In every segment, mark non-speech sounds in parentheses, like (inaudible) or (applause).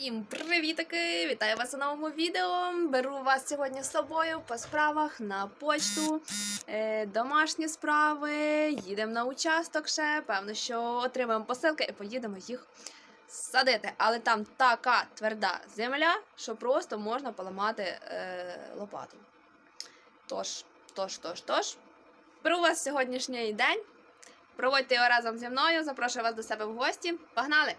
Всім привітики! Вітаю вас у новому відео. Беру вас сьогодні з собою по справах на почту, е, домашні справи. Їдемо на участок ще. Певно, що отримаємо посилки і поїдемо їх садити. Але там така тверда земля, що просто можна поламати е, лопату. Тож, тож, тож, тож. Беру вас сьогоднішній день. Проводьте його разом зі мною. Запрошую вас до себе в гості. Погнали!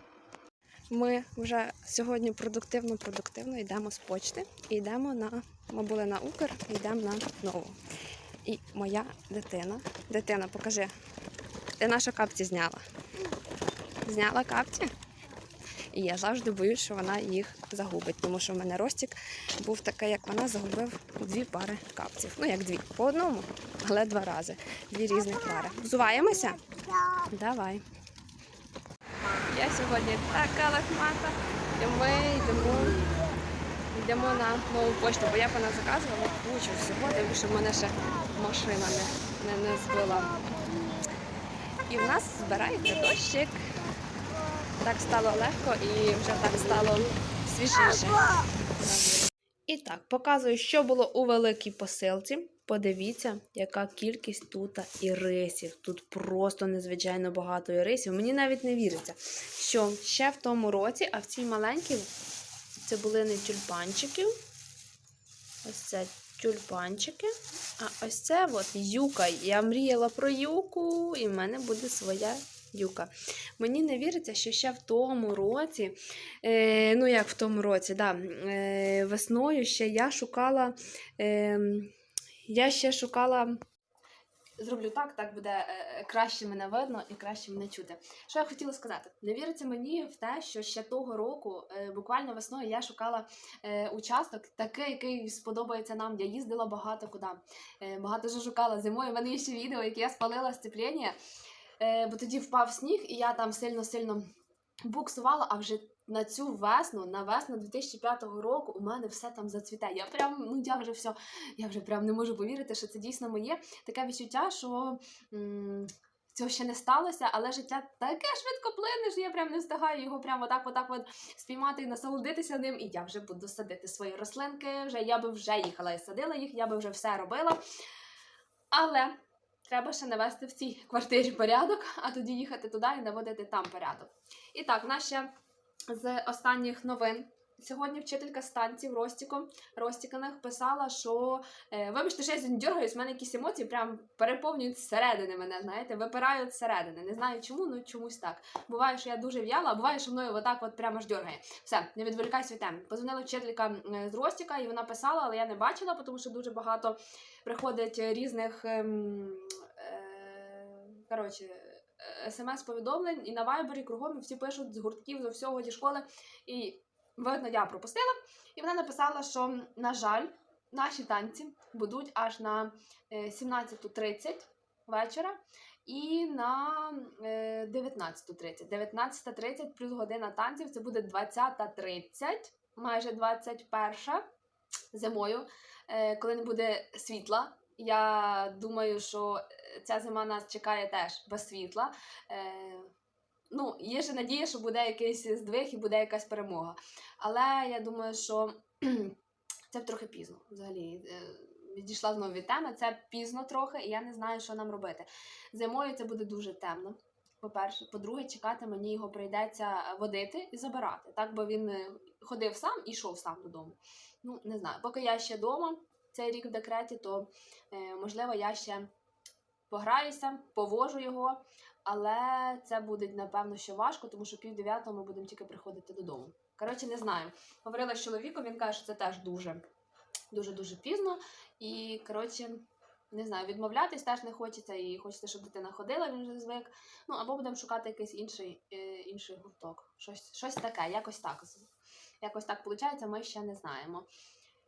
Ми вже сьогодні продуктивно-продуктивно йдемо з почти і йдемо на. Ми були на Укр, йдемо на нову. І моя дитина. Дитина, покажи. Ти наша капці зняла. Зняла капці. І я завжди боюсь, що вона їх загубить, тому що в мене Ростік був такий, як вона, загубив дві пари капців. Ну, як дві, по одному, але два рази. Дві різних пари. Взуваємося? Давай. Я сьогодні така лахмата, і ми йдемо, йдемо на нову пошту, бо я вона заказувала кучу всього, тому що в мене ще машина не, не, не збила. І в нас збирається дощик. Так стало легко і вже так стало свіжіше. І так, показую, що було у великій посилці. Подивіться, яка кількість тут ірисів. Тут просто незвичайно багато ірисів. Мені навіть не віриться, що ще в тому році, а в цій маленькій це були не тюльпанчиків. Ось це тюльпанчики. А ось це от юка. Я мріяла про юку, і в мене буде своя юка. Мені не віриться, що ще в тому році, е, ну як в тому році, да, е, весною ще я шукала. Е, я ще шукала. Зроблю так, так буде е, краще мене видно і краще мене чути. Що я хотіла сказати? Не віриться мені в те, що ще того року, е, буквально весною, я шукала е, участок, такий, який сподобається нам. Я їздила багато куди. Е, багато вже шукала зимою. У мене є ще відео, яке я спалила сцепління, е, бо тоді впав сніг, і я там сильно-сильно буксувала, а вже на цю весну, на весну 2005 року, у мене все там зацвіте. Я прям, ну я вже все, я вже прям не можу повірити, що це дійсно моє. Таке відчуття, що. М- Цього ще не сталося, але життя таке швидко плине, що я прям не встигаю його прямо отак, отак от спіймати і насолодитися ним. І я вже буду садити свої рослинки. Вже я би вже їхала і садила їх, я би вже все робила. Але треба ще навести в цій квартирі порядок, а тоді їхати туди і наводити там порядок. І так, ще з останніх новин. Сьогодні вчителька станції в Ростіко, Ростіканах писала, що е, вибачте, що я сьогодні дергаюсь, в мене якісь емоції прям переповнюють зсередини мене, знаєте, випирають зсередини. Не знаю чому, ну чомусь так. Буває, що я дуже в'яла, а буває, що мною отак от прямо ж дергає. Все, не відволікайся від теми. Позвонила вчителька е, з Ростіка, і вона писала, але я не бачила, тому що дуже багато приходить різних. ем, е, коротше, смс-повідомлень і на вайбері кругом і всі пишуть з гуртків, з всього зі школи. І видно, я пропустила. І вона написала, що, на жаль, наші танці будуть аж на е, 17.30 вечора і на е, 19.30. 19.30 плюс година танців це буде 20.30, майже 21 зимою, е, коли не буде світла. Я думаю, що ця зима нас чекає теж без світла. Е, ну, є ще надія, що буде якийсь здвиг і буде якась перемога. Але я думаю, що (clears throat) це трохи пізно взагалі. Е, Відійшла знову від теми, це пізно трохи, і я не знаю, що нам робити. Зимою це буде дуже темно. По-перше, по-друге, чекати мені його прийдеться водити і забирати, так бо він е, ходив сам і йшов сам додому. Ну, не знаю, поки я ще вдома, цей рік в декреті, то е, можливо я ще пограюся, повожу його, але це буде напевно що важко, тому що пів дев'ятого ми будемо тільки приходити додому. Коротше, не знаю. Говорила з чоловіком, він каже, що це теж дуже дуже дуже пізно. І коротше, не знаю, відмовлятись теж не хочеться, і хочеться, щоб дитина ходила, він вже звик. Ну або будемо шукати якийсь інший, е, інший гурток. Щось, щось таке, якось так. Якось так виходить, ми ще не знаємо.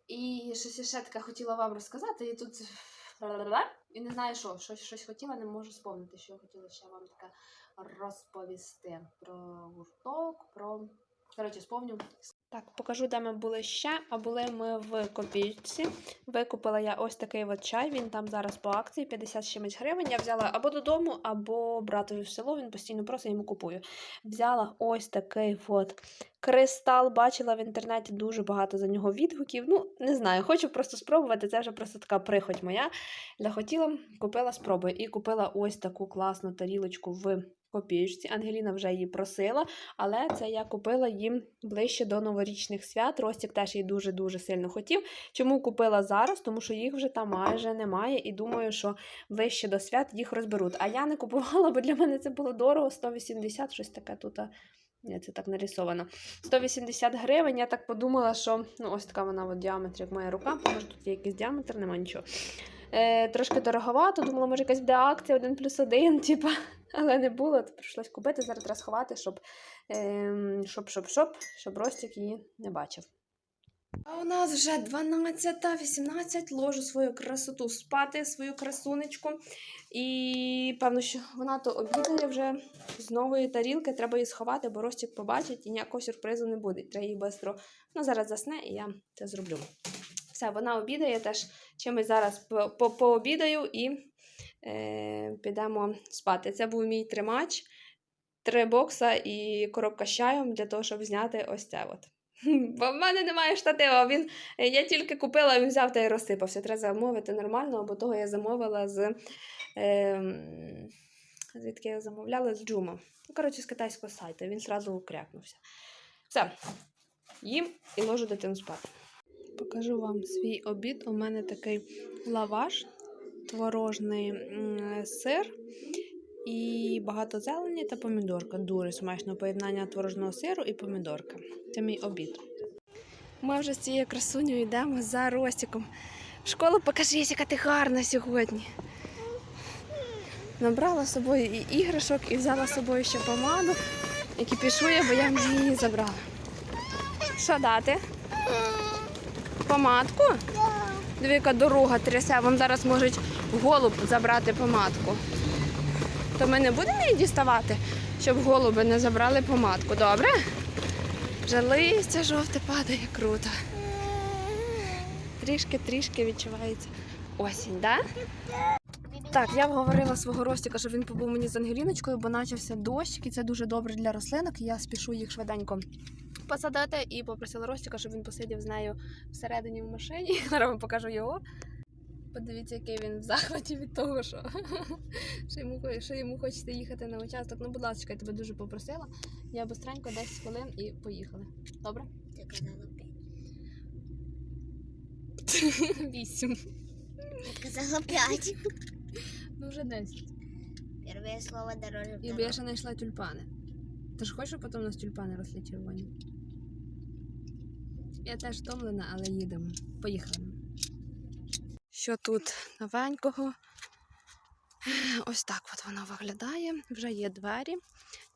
І щось я ще таке хотіла вам розказати, і тут і не знаю, що, щось, щось хотіла, не можу сповнити, що хотіла ще вам таке розповісти про гурток, про. Коротше, сповню. Так, покажу, де ми були ще. А були ми в копійці. Викупила я ось такий от чай. Він там зараз по акції 50 чимось гривень. Я взяла або додому, або братові в село. Він постійно просить, йому купую. Взяла ось такий от кристал. Бачила в інтернеті дуже багато за нього відгуків. Ну, не знаю, хочу просто спробувати. Це вже просто така прихоть моя. Захотіла, купила спробую. І купила ось таку класну тарілочку в копійці. Ангеліна вже її просила, але це я купила їм ближче до новорічних свят. Ростік теж її дуже-дуже сильно хотів. Чому купила зараз? Тому що їх вже там майже немає, і думаю, що ближче до свят їх розберуть. А я не купувала, бо для мене це було дорого, 180, щось таке тут. Ні, це так нарисовано. 180 гривень. Я так подумала, що ну, ось така вона в діаметрі, як моя рука. Може, тут є якийсь діаметр, нема нічого. Е, трошки дороговато, думала, може якась буде акція 1 плюс 1, (laughs) типа, але не було, то прийшлось купити. Зараз треба щоб, ем, щоб, щоб, щоб, щоб Ростік її не бачив. А у нас вже 12-18, ложу свою красоту спати, свою красунечку. І певно, що вона то обідає вже з нової тарілки, треба її сховати, бо Ростік побачить і ніякого сюрпризу не буде. Треба її швидко. Ну, зараз засне, і я це зроблю. Все, вона обідає теж. Чимось зараз по- по- пообідаю і е, підемо спати. Це був мій тримач, три бокса і коробка з чаєм для того, щоб зняти ось це. От. (laughs) Бо в мене немає штатива. Він, я тільки купила, він взяв та й розсипався. Треба замовити нормально, бо того я замовила з. Е, звідки я замовляла з Джума. Ну, коротше, з китайського сайту. Він зразу крякнувся. Все. Їм і ложу дитину спати. Покажу вам свій обід. У мене такий лаваш, творожний сир і багато зелені та помідорка. Дуже смачно поєднання творожного сиру і помідорка. Це мій обід. Ми вже з цією красунею йдемо за Ростиком. В школу покажись, яка ти гарна сьогодні. Набрала з собою і іграшок, і взяла з собою ще помаду, і кіпішує, бо я її забрала. Що дати? Помадку? Диви, яка дорога трясе, вам зараз можуть голуб забрати помадку. То ми не будемо її діставати, щоб голуби не забрали помадку, добре? Вже листя жовте падає круто. Трішки-трішки відчувається осінь, так? Да? Так, я вговорила свого Ростіка, щоб він побув мені з Ангеліночкою, бо почався дощ, і це дуже добре для рослинок. і Я спішу їх швиденько посадити і попросила Ростіка, щоб він посидів з нею всередині в машині. (laughs) Зараз вам покажу його. Подивіться, який він в захваті від того, що, (laughs) що, йому, що йому хочеться їхати на участок. Ну, будь ласка, я тебе дуже попросила. Я быстренько 10 хвилин і поїхали. Добре? Ты казала пять. (laughs) Вісім. Я казала пять. Ну, вже 10. Первое слово дороже І я ще знайшла тюльпани. Ти ж хочеш, щоб потім у нас тюльпани росли червоні? Я теж втомлена, але їдемо. Поїхали. Що тут новенького? Ось так от воно виглядає. Вже є двері.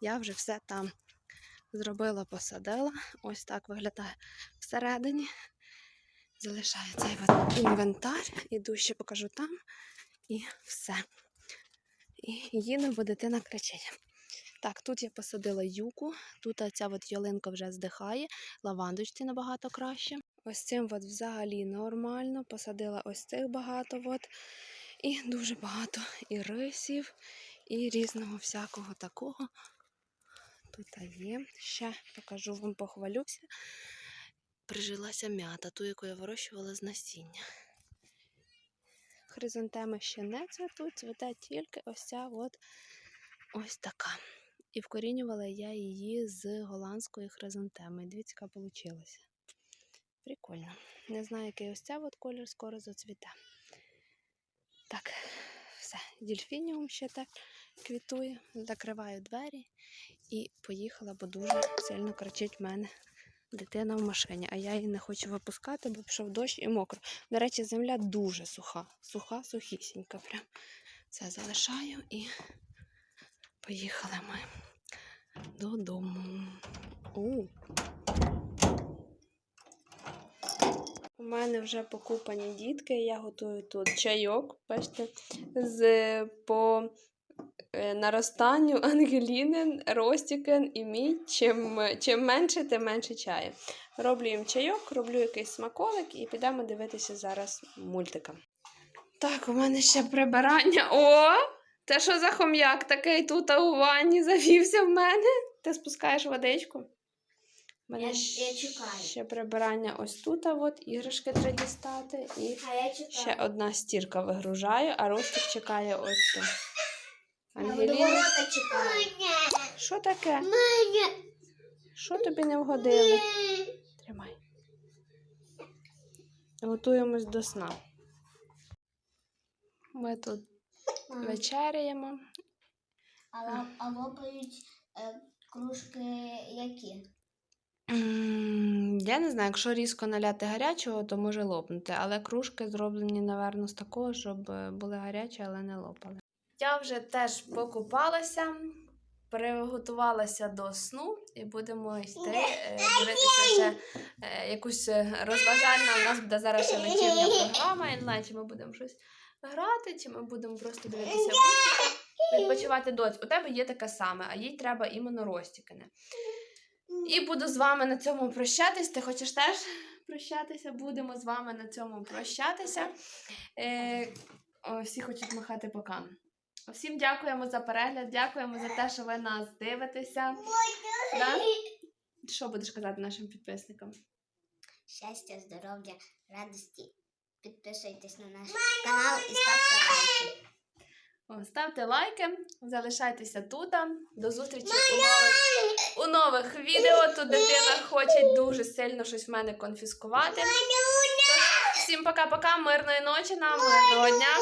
Я вже все там зробила, посадила. Ось так виглядає всередині. Залишаю цей інвентар. Іду ще покажу там. І все. І їдемо, бо дитина кричить. Так, тут я посадила юку, тут ця от ялинка вже здихає, лавандочці набагато краще. Ось цим от взагалі нормально. Посадила ось цих багато. От. І дуже багато і рисів, і різного всякого такого. Тут є. Ще покажу вам, похвалюся. Прижилася м'ята, ту, яку я вирощувала з насіння. Хризантеми ще не цвітуть, цвіте тільки ось ця от ось така. І вкорінювала я її з голландської хризантеми. Дивіться, яка вийшла. Прикольно. Не знаю, який ось ця от колір скоро зацвіте. Так, все. Дільфініум ще так квітує. Закриваю двері і поїхала, бо дуже сильно кричить в мене дитина в машині, а я її не хочу випускати, бо пішов дощ і мокро. До речі, земля дуже суха. Суха, сухісінька. Прям. Це залишаю і поїхали ми додому. У. У мене вже покупані дітки. Я готую тут чайок, бачите, з по е, наростанню (laughs) Ангелінин, Ростікен і мій. Чим, чим менше, тим менше чаю. Роблю їм чайок, роблю якийсь смаколик і підемо дивитися зараз мультика. Так, у мене ще прибирання. О! Це що за хом'як такий тут у ванні завівся в мене? Ти спускаєш водичку? У мене Я- я чекаю. ще прибирання ось тут, а от іграшки треба дістати. І А я чекаю. ще одна стірка вигружаю, а Ростик чекає ось тут. Ангеліна, що таке? Що тобі не вгодили? Тримай. Готуємось до сна. Ми тут вечеряємо. А, а лопають е, кружки які? Я не знаю, якщо різко наляти гарячого, то може лопнути. Але кружки зроблені, напевно, з такого, щоб е, були гарячі, але не лопали. Я вже теж покупалася, приготувалася до сну і будемо йти е, дивитися ще е, якусь розважальну. У нас буде зараз ще вечірня програма, знаю, чи ми будемо щось грати, чи ми будемо просто дивитися мультики, відпочивати доць. У тебе є таке саме, а їй треба іменно розтікане. І буду з вами на цьому прощатись. Ти хочеш теж прощатися? Будемо з вами на цьому прощатися. Е, о, всі хочуть махати пока. Всім дякуємо за перегляд, дякуємо за те, що ви нас дивитеся. Да? Що будеш казати нашим підписникам? Щастя, здоров'я, радості. Підписуйтесь на наш канал і ставте лайки. О, Ставте лайки, залишайтеся тут. До зустрічі у нових, у нових відео. Тут дитина хоче дуже сильно щось в мене конфіскувати. Тож, всім пока-пока, мирної ночі нам, мирного дня.